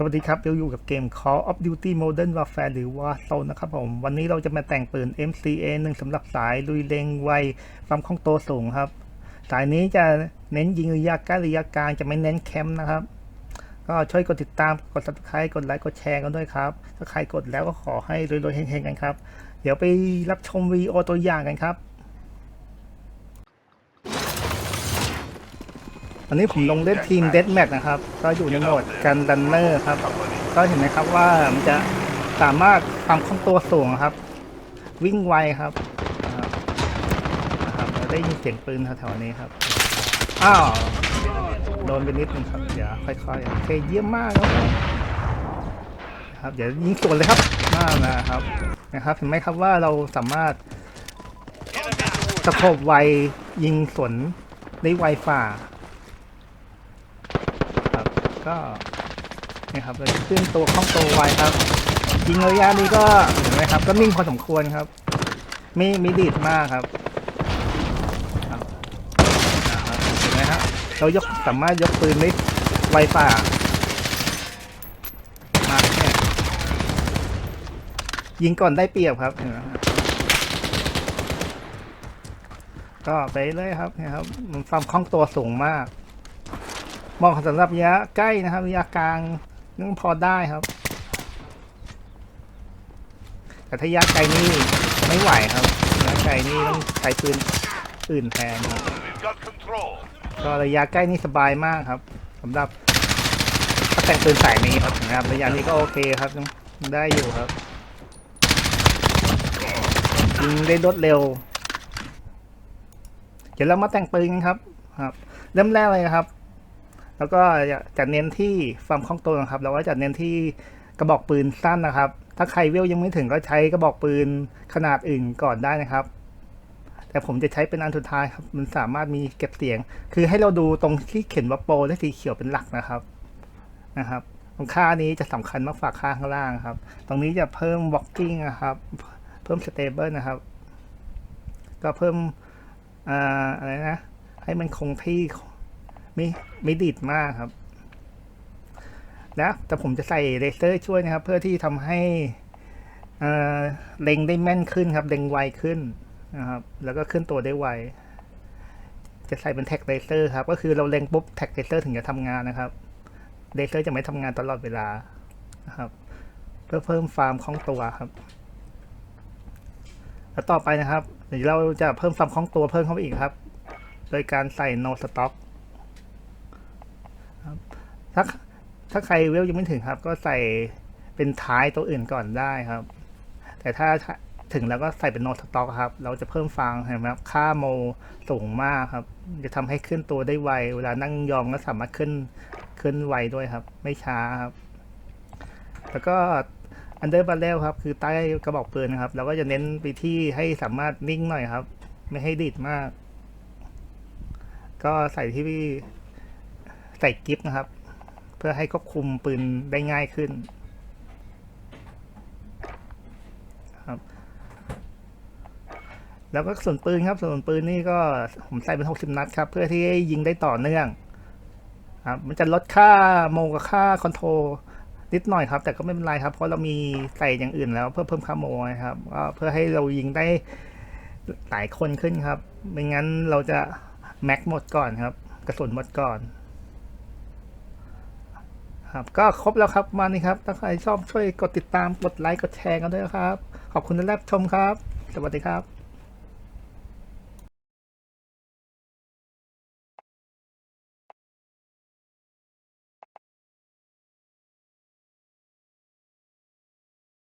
สวัสดีครับเราอยู่กับเกม Call of Duty Modern Warfare หรือ Warzone นะครับผม วันนี้เราจะมาแต่งปืน MCA 1สำหรับสายลุยเลงไวความคล่องตัวสูงครับ สายนี้จะเน้นยิงระยะใกล้ระยะกลางจะไม่เน้นแคมป์นะครับ ก็ช่วยกดติดตามกด subscribe กดไลค์กดแชร์กันด้วยครับ ถ้าใครกดแล้วก็ขอให้รวยๆเฮงๆกันครับ เดี๋ยวไปรับชมวีดีโอตัวอย่างกันครับ อันนี้ผมลงเล่นทีมเด a แม t นะครับ ก็อยู่ในโหมดกันดันเนอร์ครับ ก็เห็นไหมครับว่ามันจะสามารถความคล่องตัวสูงครับ วิ่งไวครับนะครับนะครับแล้วได้ยินเสียงปืนแถวๆนี้ครับ อ้าวโดนไปนิดนึงครับ เดี๋ยวค่อยๆโอเคเยี่ยมมากครับครับเดี๋ยวยิงสวนเลยครับน่านะครับนะครับเห็นไหมครับว่าเราสามารถสะโขบไวยิงสวนได้ไวฝ่า ก็นี่ครับเราจะขึ้นตัวคล่องตัวไวครับยิงระยะนี้ก็เห็นไหมครับ ก็นิ่งพอสมควรครับม่ไม่ดีดมากครับเห็นไหมครับเรายกสามารถยกปืนได้ไวฝ่ามายิงก่อนได้เปรียบครับเห็นไหมก็ไปเลยครับนี่ยครับมันความคล่องตัวสูงมาก เหมาะสำหรับระยะใกล้นะครับระยะกลางยังพอได้ครับ แต่ถ้าระยะไกลนี่ไม่ไหวครับระยะไกลนี่ต้องใช้ปืนอื่นแทนครับก็ระยะใกล้นี่สบายมากครับสำหรับถ้าแต่งปืนสายนี้ครับนะครับระยะนี้ก็โอเคครับได้อยู่ครับยิงได้รวดเร็ว เดี๋ยวเรามาแต่งปืนครับ ครับ เริ่มแรกเลยครับ แล้วก็จะเน้นที่ความคล่องตัวนะครับ แล้วก็จะเน้นที่กระบอกปืนสั้นนะครับ ถ้าใครเวลยังไม่ถึงก็ใช้กระบอกปืนขนาดอื่นก่อนได้นะครับ แต่ผมจะใช้เป็นอันสุดท้ายครับ มันสามารถมีเก็บเสียง คือให้เราดูตรงที่เขียนว่าโปรและสีเขียวเป็นหลักนะครับ นะครับ ตรงค่านี้จะสำคัญมากฝากค่าข้างล่างครับ ตรงนี้จะเพิ่ม blocking นะครับ เพิ่ม stable นะครับ ก็เพิ่ม อ่า อะไรนะ ให้มันคงที่ ไม่ไม่ดีดมากครับ แล้วแต่ผมจะใส่เลเซอร์ช่วยนะครับ เพื่อที่ทำให้เเล็งได้แม่นขึ้นครับ เล็งไวขึ้นนะครับ แล้วก็ขึ้นตัวได้ไว จะใส่เป็นแท็กเลเซอร์ครับ ก็คือเราเล็งปุ๊บแท็กเลเซอร์ถึงจะทำงานนะครับเลเซอร์จะไม่ทำงานตลอดเวลานะครับเพื่อเพิ่มฟาร์มคล่องตัวครับ แล้วต่อไปนะครับเดี๋ยวเราจะเพิ่มความคล่องตัวเพิ่มเข้าไปอีกครับ โดยการใส่ no stop ครับ ถ้าถ้าใครเวลยังไม่ถึงครับ ก็ใส่เป็นท้ายตัวอื่นก่อนได้ครับ แต่ถ้าถึงแล้วก็ใส่เป็น no stop ครับ เราจะเพิ่มฟังเห็นไหมครับ ค่าโมสูงมากครับ จะทำให้ขึ้นตัวได้ไว เวลานั่งยองก็สามารถขึ้นขึ้นไวด้วยครับ ไม่ช้าครับ แล้วก็อันเดอร์บาร์เรลครับ คือใต้กระบอกปืนนะครับ เราก็จะเน้นไปที่ให้สามารถนิ่งหน่อยครับ ไม่ให้ดีดมาก ก็ใส่ที่ใส่กิฟต์นะครับ เพื่อให้ควบคุมปืนได้ง่ายขึ้นครับแล้วก็ส่วนปืนครับส่วนปืนนี่ก็ผมใส่เป็นหกสิบนัดครับ เพื่อที่ให้ยิงได้ต่อเนื่องครับมันจะลดค่าโมกับค่าคอนโทรลนิดหน่อยครับ แต่ก็ไม่เป็นไรครับ เพราะเรามีใส่อย่างอื่นแล้วเพื่อเพิ่มค่าโมนะครับก็เพื่อให้เรายิงได้หลายคนขึ้นครับไม่งั้นเราจะแม็กหมดก่อนครับ กระสุนหมดก่อน ครับก็ครบแล้วครับมานี่ครับ ถ้าใครชอบช่วยกดติดตามกดไลค์กดแชร์กันด้วยครับ ขอบคุณที่รับชมครับ สวัสดีครับ